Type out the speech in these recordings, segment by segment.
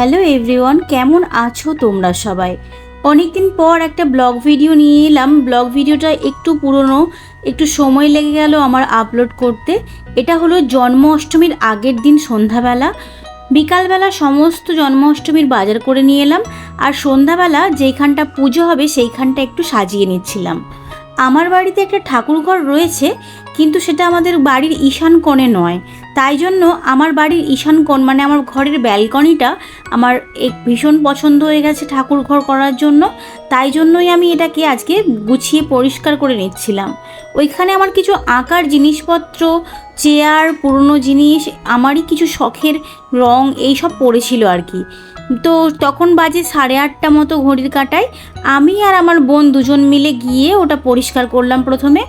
Hello everyone, কেমন আছো তোমরা সবাই? অনেকদিন পর একটা ব্লগ ভিডিও নিয়ে এলাম। ব্লগ ভিডিওটা একটু পুরনো, একটু সময় লেগে গেল আমার আপলোড করতে। এটা হলো জন্ম অষ্টমীর আগের দিন সন্ধ্যাবেলা। বিকালবেলা সমস্ত জন্মাষ্টমীর বাজার করে নিয়ে এলাম আর সন্ধ্যাবেলা যেইখানটা পুজো হবে সেইখানটা একটু সাজিয়ে নিচ্ছিলাম। আমার বাড়িতে একটা ঠাকুর ঘর রয়েছে, কিন্তু সেটা আমাদের বাড়ির ঈশান কোণে নয়। তাই জন্য আমার বাড়ির ঈশান কোণ মানে আমার ঘরের ব্যালকনিটা আমার এক ভীষণ পছন্দ হয়ে গেছে ঠাকুর ঘর করার জন্য। তাই জন্যই আমি এটাকে আজকে গুছিয়ে পরিষ্কার করে নিচ্ছিলাম। ওইখানে আমার কিছু আঁকার জিনিসপত্র, চেয়ার, পুরনো জিনিস, আমারই কিছু শখের রং এইসব পড়েছিল আর কি। তো তখন বাজে সাড়ে আটটা মতো ঘড়ির কাটায় আমি আর আমার বোন দুজন মিলে গিয়ে ওটা পরিষ্কার করলাম প্রথমে।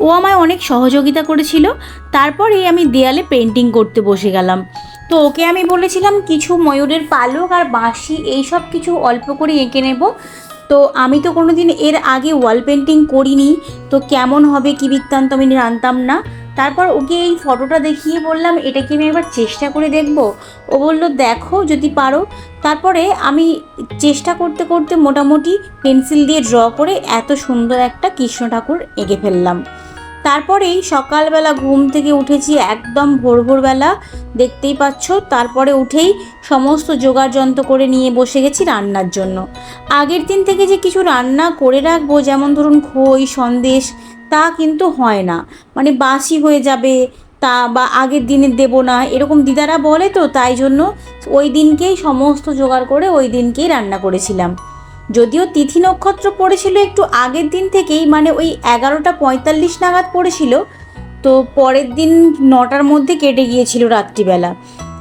ও আমায় অনেক সহযোগিতা করেছিল। তারপরে আমি দেয়ালে পেন্টিং করতে বসে গেলাম। তো ওকে আমি বলেছিলাম, কিছু ময়ূরের পালক আর বাঁশি এইসব কিছু অল্প করে এঁকে নেব। তো আমি তো কোনোদিন এর আগে ওয়াল পেন্টিং করিনি। তো কেমন হবে কি বৃত্তান্ত আমি জানতাম না। তারপর ওকে এই ফটোটা দেখিয়ে বললাম, এটা কি আমি একবার চেষ্টা করে দেখব? ও বলল, দেখো যদি পারো। তারপরে আমি চেষ্টা করতে করতে মোটামুটি পেন্সিল দিয়ে ড্র করে এত সুন্দর একটা কৃষ্ণ ঠাকুর এঁকে ফেললাম। তারপরেই সকালবেলা ঘুম থেকে উঠেছি একদম ভোর ভোরবেলা। দেখতেই পাচ্ছ, তারপরে উঠেই সমস্ত জোগাড় যন্ত্র করে নিয়ে বসে গেছি রান্নার জন্য। আগের দিন থেকে যে কিছু রান্না করে রাখব, যেমন ধরুন খই, সন্দেশ, তা কিন্তু হয় না। মানে বাসি হয়ে যাবে, তা বা আগের দিনে দেবো না। এরকম দিদারা বলে তো, তাই জন্য ওই দিনকেই সমস্ত জোগাড় করে ওই দিনকেই রান্না করেছিলাম। যদিও তিথি নক্ষত্র পড়েছিল একটু আগের দিন থেকেই মানে ওই এগারোটা পঁয়তাল্লিশ নাগাদ পড়েছিল। তো পরের দিন নটার মধ্যে কেটে গিয়েছিল রাত্রিবেলা।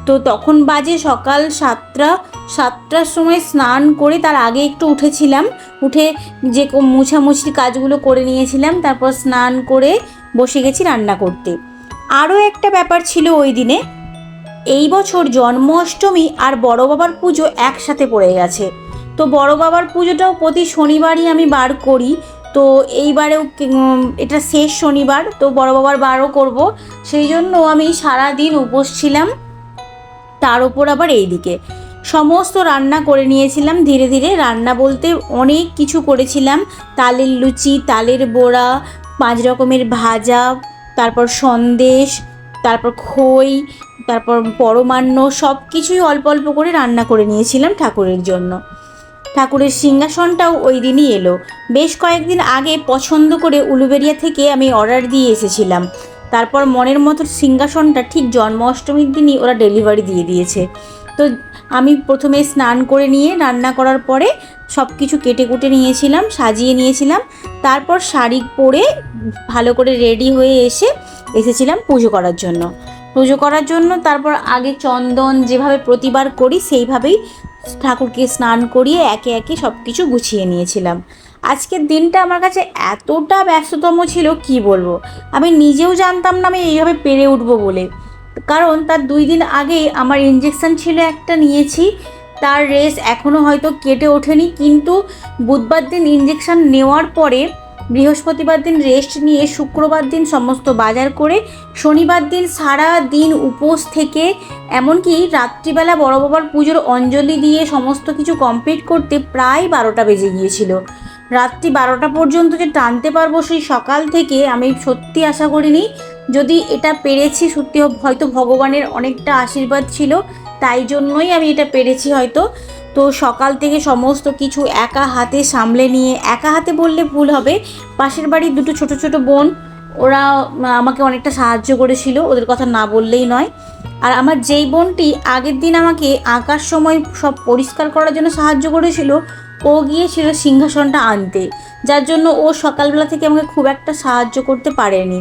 তো তখন বাজে সকাল সাতটা, সাতটার সময় স্নান করে তার আগে একটু উঠেছিলাম। উঠে যে মুছামুছির কাজগুলো করে নিয়েছিলাম, তারপর স্নান করে বসে গেছি রান্না করতে। আরও একটা ব্যাপার ছিল ওই দিনে, এই বছর জন্মাষ্টমী আর বড় বাবার পুজো একসাথে পড়ে গেছে। তো বড় বাবার পুজোটাও প্রতি শনিবারই আমি বার করি। তো এইবারেও এটা শেষ শনিবার, তো বড় বাবার বারও করব। সেই জন্য আমি সারা দিন উপোস ছিলাম, তার ওপর আবার এইদিকে। সমস্ত রান্না করে নিয়েছিলাম, ধীরে ধীরে রান্না বলতে অনেক কিছু করেছিলাম। তালের লুচি, তালের বড়া, পাঁচ রকমের ভাজা, তারপর সন্দেশ, তারপর খই, তারপর পরমান্ন সব কিছুই অল্প অল্প করে রান্না করে নিয়েছিলাম ঠাকুরের জন্য। ঠাকুরের সিংহাসনটাও ওই দিনই এলো। বেশ কয়েকদিন আগে পছন্দ করে উলুবেরিয়া থেকে আমি অর্ডার দিয়ে এসেছিলাম। তারপর মনের মতো সিংহাসনটা ঠিক জন্মাষ্টমীর দিনই ওরা ডেলিভারি দিয়ে দিয়েছে। তো আমি প্রথমে স্নান করে নিয়ে, রান্না করার পরে সব কিছু কেটে কুটে নিয়েছিলাম, সাজিয়ে নিয়েছিলাম। তারপর শাড়ি পরে ভালো করে রেডি হয়ে এসে এসেছিলাম পুজো করার জন্য। পুজো করার জন্য তারপর আগে চন্দন যেভাবে প্রতিবার করি, সেইভাবেই ঠাকুরকে স্নান করিয়ে একে একে সব কিছু গুছিয়ে নিয়েছিলাম। আজকের দিনটা আমার কাছে এতটা ব্যস্ততম ছিল, কি বলব? আমি নিজেও জানতাম না আমি এইভাবে পেরে উঠবো বলে। কারণ তার দুই দিন আগেই আমার ইঞ্জেকশন ছিল একটা নিয়েছি, তার রেস এখনও হয়তো কেটে ওঠেনি, কিন্তু বুধবার দিন ইঞ্জেকশন নেওয়ার পরে বৃহস্পতিবার দিন রেস্ট নিয়ে শুক্রবার দিন সমস্ত বাজার করে শনিবার দিন সারা দিন উপোস থেকে, এমনকি রাত্রিবেলা বড় বাবার পুজোর অঞ্জলি দিয়ে সমস্ত কিছু কমপ্লিট করতে প্রায় বারোটা বেজে গিয়েছিল। রাত্রি বারোটা পর্যন্ত যে টানতে পারব সেই সকাল থেকে আমি সত্যি আশা করিনি। যদি এটা পেরেছি সত্যি হয়তো ভগবানের অনেকটা আশীর্বাদ ছিল, তাই জন্যই আমি এটা পেরেছি হয়তো। তো সকাল থেকে সমস্ত কিছু একা হাতে সামলে নিয়ে, একা হাতে বললে ভুল হবে। পাশের বাড়ির দুটো ছোট ছোট বোন, ওরা আমাকে অনেকটা সাহায্য করেছিল, ওদের কথা না বললেই নয়। আর আমার যেই বোনটি আগের দিন আমাকে আঁকার সময় সব পরিষ্কার করার জন্য সাহায্য করেছিল, ও গিয়েছিল সিংহাসনটা আনতে। যার জন্য ও সকালবেলা থেকে আমাকে খুব একটা সাহায্য করতে পারেনি।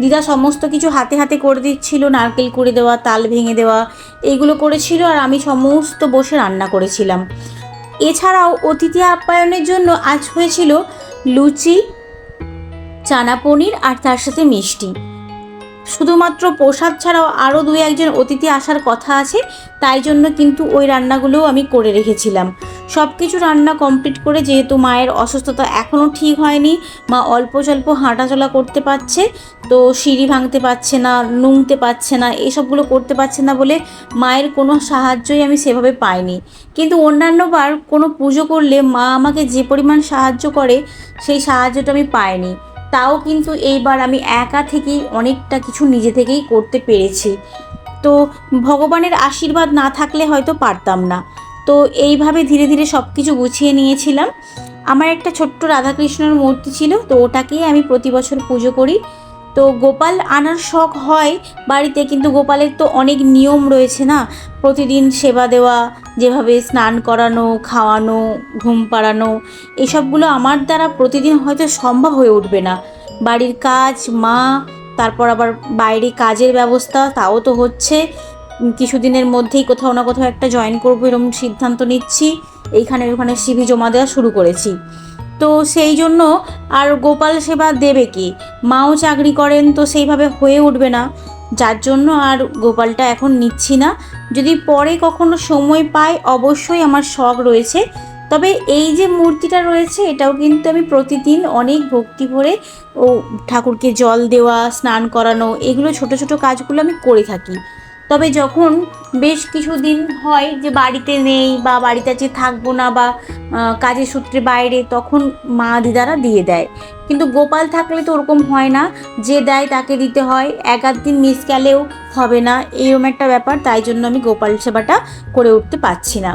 দিদা সমস্ত কিছু হাতে হাতে করে দিচ্ছিল, নারকেল করে দেওয়া, তাল ভেঙে দেওয়া এইগুলো করেছিল আর আমি সমস্ত বসে রান্না করেছিলাম। এছাড়াও অতিথি আপ্যায়নের জন্য আজ হয়েছিল লুচি, চানা পনির আর তার সাথে মিষ্টি। শুধুমাত্র প্রসাদ ছাড়াও আরও দুই একজন অতিথি আসার কথা আছে, তাই জন্য কিন্তু ওই রান্নাগুলোও আমি করে রেখেছিলাম। সব কিছু রান্না কমপ্লিট করে যেহেতু মায়ের অসুস্থতা এখনও ঠিক হয়নি, মা অল্প স্বল্প হাঁটাচলা করতে পারছে, তো সিঁড়ি ভাঙতে পারছে না নুংতে পারছে না, এসবগুলো করতে পারছে না বলে মায়ের কোনো সাহায্যই আমি সেভাবে পাইনি। কিন্তু অন্যান্যবার কোনো পুজো করলে মা আমাকে যে পরিমাণ সাহায্য করে, সেই সাহায্যটা আমি পাইনি। তাও কিন্তু এইবার আমি একা থেকেই অনেকটা কিছু নিজে থেকেই করতে পেরেছি। তো ভগবানের আশীর্বাদ না থাকলে হয়তো পারতাম না। তো এইভাবে ধীরে ধীরে সব কিছু গুছিয়ে নিয়েছিলাম। আমার একটা ছোট্ট রাধাকৃষ্ণের মূর্তি ছিল, তো ওটাকেই আমি প্রতি বছর পুজো করি। তো গোপাল আনার শখ হয় বাড়িতে, কিন্তু গোপালের তো অনেক নিয়ম রয়েছে না? প্রতিদিন সেবা দেওয়া, যেভাবে স্নান করানো, খাওয়ানো, ঘুম পাড়ানো, এসবগুলো আমার দ্বারা প্রতিদিন হয়তো সম্ভব হয়ে উঠবে না। বাড়ির কাজ, মা, তারপর আবার বাইরে কাজের ব্যবস্থা, তাও তো হচ্ছে। কিছুদিনের মধ্যেই কোথাও না কোথাও একটা জয়েন করব এরকম সিদ্ধান্ত নিচ্ছি। এইখানে ওখানে সিভি জমা দেওয়া শুরু করেছি। তো সেই জন্য আর গোপাল সেবা দেবে কি? মাও চাকরি করেন তো সেইভাবে হয়ে উঠবে না। যার জন্য আর গোপালটা এখন নিচ্ছি না। যদি পরে কখনো সময় পাই, অবশ্যই আমার শখ রয়েছে। তবে এই যে মূর্তিটা রয়েছে, এটাও কিন্তু আমি প্রতিদিন অনেক ভক্তি ভরে ও ঠাকুরকে জল দেওয়া, স্নান করানো, এগুলো ছোট ছোট কাজগুলো আমি করে থাকি। তবে যখন বেশ কিছুদিন হয় যে বাড়িতে নেই বা বাড়িতে যে থাকব না বা কাজের সূত্রে বাইরে, তখন মা দিদারা দিয়ে দেয়। কিন্তু গোপাল থাকলে তো ওরকম হয় না, যে দেয় তাকে দিতে হয়। এক আধ দিন মিস গেলেও হবে না, এরকম একটা ব্যাপার, তাই জন্য আমি গোপাল সেবাটা করে উঠতে পারছি না।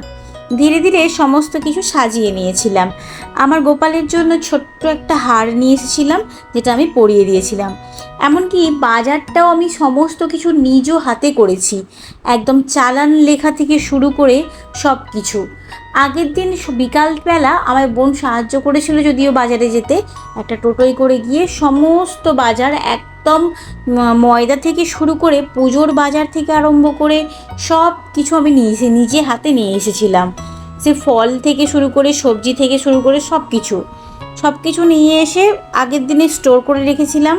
ধীরে ধীরে সমস্ত কিছু সাজিয়ে নিয়েছিলাম। আমার গোপালের জন্য ছোট্ট একটা হার নিয়ে এসেছিলাম, যেটা আমি পরিয়ে দিয়েছিলাম। এমনকি বাজারটাও আমি সমস্ত কিছু নিজ হাতে করেছি। একদম চালান লেখা থেকে শুরু করে সব কিছু আগের দিন বিকালবেলা আমার বোন সাহায্য করেছিল যদিও বাজারে যেতে। একটা টোটোয় করে গিয়ে সমস্ত বাজার একদম ময়দা থেকে শুরু করে পুজোর বাজার থেকে আরম্ভ করে সব কিছু আমি নিয়ে নিজে হাতে নিয়ে এসেছিলাম। সে ফল থেকে শুরু করে সবজি থেকে শুরু করে সব কিছু সব কিছু নিয়ে এসে আগের দিনে স্টোর করে রেখেছিলাম।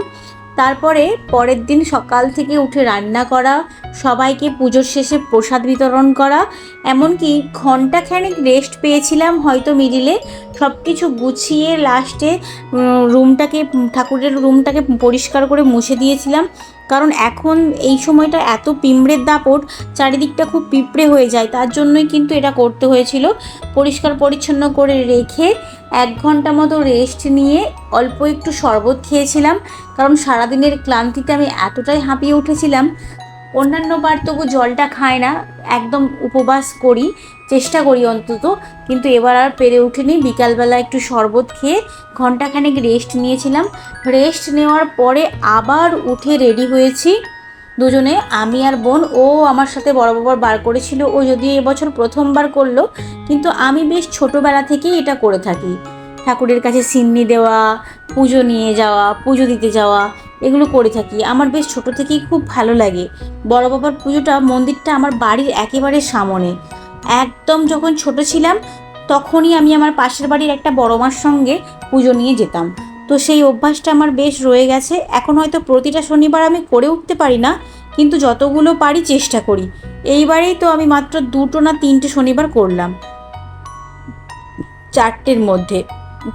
তারপরে পরের দিন সকাল থেকে উঠে রান্না করা, সবাইকে পুজোর শেষে প্রসাদ বিতরণ করা, এমনকি ঘন্টাখানেক রেস্ট পেয়েছিলাম হয়তো মিডিলে সব কিছু গুছিয়ে লাস্টে রুমটাকে ঠাকুরের রুমটাকে পরিষ্কার করে মুছে দিয়েছিলাম। কারণ এখন এই সময়টা এত পিঁপড়ের দাপট, চারিদিকটা খুব পিঁপড়ে হয়ে যায়, তার জন্যই কিন্তু এটা করতে হয়েছিল। পরিষ্কার পরিচ্ছন্ন করে রেখে এক ঘণ্টা মতো রেস্ট নিয়ে অল্প একটু শরবত খেয়েছিলাম, কারণ সারাদিনের ক্লান্তিতে আমি এতটাই হাঁপিয়ে উঠেছিলাম অন্যান্য বার তবু জলটা খায় না, একদম উপবাস করি, চেষ্টা করি অন্তত, কিন্তু এবার আর পেরে উঠিনি। বিকালবেলা একটু শরবত খেয়ে ঘন্টাখানেক রেস্ট নিয়েছিলাম। রেস্ট নেওয়ার পরে আবার উঠে রেডি হয়েছি। দুজনে, আমি আর বোন, ও আমার সাথে বড় বাবার বার করেছিল, ও যদিও এবছর প্রথমবার করল, কিন্তু আমি বেশ ছোটোবেলা থেকেই এটা করে থাকি। ঠাকুরের কাছে সিন্নি দেওয়া, পুজো নিয়ে যাওয়া, পুজো দিতে যাওয়া এগুলো করে থাকি। আমার বেশ ছোট থেকেই খুব ভালো লাগে। বড় বাবার পুজোটা মন্দিরটা আমার বাড়ির একেবারে সামনে। একদম যখন ছোট ছিলাম, তখনই আমি আমার পাশের বাড়ির একটা বড় মার সঙ্গে পুজো নিয়ে যেতাম। তো সেই অভ্যাসটা আমার বেশ রয়ে গেছে। এখন হয়তো প্রতিটা শনিবার আমি করে উঠতে পারি না, কিন্তু যতগুলো পারি চেষ্টা করি। এইবারেই তো আমি মাত্র দুটো না তিনটে শনিবার করলাম। চারটের মধ্যে।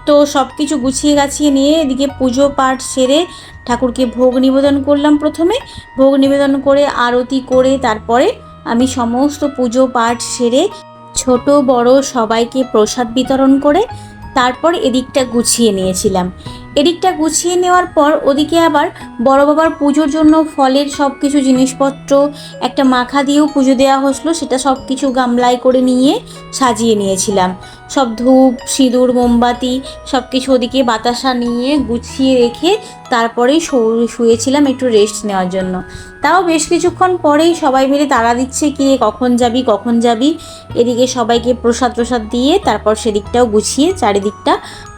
তো সব কিছু গুছিয়ে গাছিয়ে নিয়ে এদিকে পুজো পাঠ সেরে ঠাকুরকে ভোগ নিবেদন করলাম প্রথমে। ভোগ নিবেদন করে, আরতি করে, তারপরে আমি সমস্ত পুজো পাঠ সেরে ছোট, বড় সবাইকে প্রসাদ বিতরণ করে তারপর এদিকটা গুছিয়ে নিয়েছিলাম। এদিকটা গুছিয়ে নেওয়ার পর ওদিকে আবার বড় বাবার পুজোর জন্য ফলের সব কিছু জিনিসপত্র, একটা মাখা দিয়েও পুজো দেওয়া হসলো, সেটা সব কিছু গামলায় করে নিয়ে সাজিয়ে নিয়েছিলাম। সব ধূপ, সিঁদুর, মোমবাতি, সব কিছু ওদিকে বাতাসা নিয়ে গুছিয়ে রেখে তারপরেই শুয়েছিলাম একটু রেস্ট নেওয়ার জন্য। তাও বেশ কিছুক্ষণ পরেই সবাই মিলে তাড়া দিচ্ছে কি কখন যাবি কখন যাবি। এদিকে সবাইকে প্রসাদ প্রসাদ দিয়ে তারপর সেদিকটাও গুছিয়ে চারিদিকটা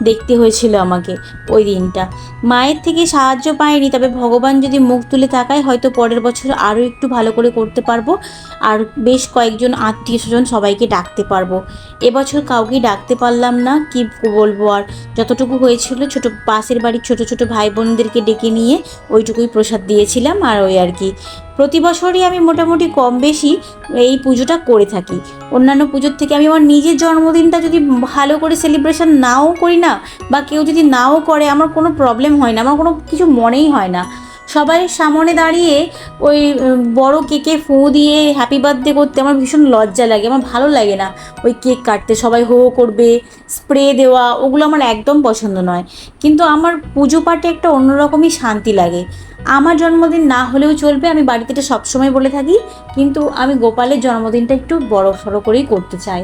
দেখতে হয়েছিল আমাকে ওই দিনটা। মায়ের থেকে সাহায্য পাইনি, তবে ভগবান যদি মুখ তুলে তাকায়, হয়তো পরের বছর আরও একটু ভালো করে করতে পারব আর বেশ কয়েকজন আত্মীয় স্বজন সবাইকে ডাকতে পারব। এবছর কাউকে ডাকতে পারলাম না, কি বলব আর? যতটুকু হয়েছিল, ছোট পাশের বাড়ির ছোট ছোট ভাই বোনদেরকে ডেকে নিয়ে ওইটুকুই প্রসাদ দিয়েছিলাম আর ওই আর কি। প্রতি বছরই আমি মোটামুটি কম বেশি এই পুজোটা করে থাকি। অন্যান্য পুজোর থেকে আমি আমার নিজের জন্মদিনটা যদি ভালো করে সেলিব্রেশন নাও করি না বা কেউ যদি নাও করে, আমার কোনো প্রবলেম হয় না, আমার কোনো কিছু মনেই হয় না। সবাই সামনে দাঁড়িয়ে ওই বড় কেকে ফু দিয়ে হ্যাপি বার্থডে করতে আমার ভীষণ লজ্জা লাগে, আমার ভালো লাগে না ওই কেক কাটতে, সবাই হো হো করবে স্প্রে দেওয়া, ওগুলো আমার একদম পছন্দ নয়। কিন্তু আমার পুজো পাঠে একটা অন্যরকমই শান্তি লাগে। আমার জন্মদিন না হলেও চলবে, আমি বাড়িতে এটা সবসময় বলে থাকি, কিন্তু আমি গোপালের জন্মদিনটা একটু বড় সড়ো করেই করতে চাই।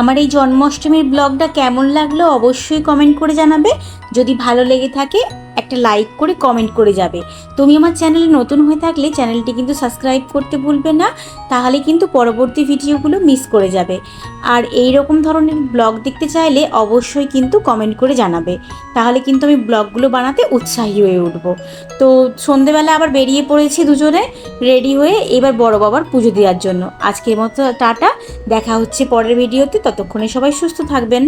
আমার এই জন্মাষ্টমীর ব্লগটা কেমন লাগল অবশ্যই কমেন্ট করে জানাবে। যদি ভালো লেগে থাকে একটা লাইক করে কমেন্ট করে যাবে। তুমি আমার চ্যানেলে নতুন হয়ে থাকলে চ্যানেলটি কিন্তু সাবস্ক্রাইব করতে ভুলবে না, তাহলে কিন্তু পরবর্তী ভিডিওগুলো মিস করে যাবে। আর এই রকম ধরনের ব্লগ দেখতে চাইলে অবশ্যই কিন্তু কমেন্ট করে জানাবে। তাহলে কিন্তু আমি ব্লগগুলো বানাতে উৎসাহী হয়ে উঠব। তো সন্ধেবেলা আবার বেরিয়ে পড়েছি দুজনে রেডি হয়ে এবার বড় বাবার পুজো দেওয়ার জন্য। আজকের মতো টাটা, দেখা হচ্ছে পরের ভিডিওতে ততক্ষণে সবাই সুস্থ থাকবেন।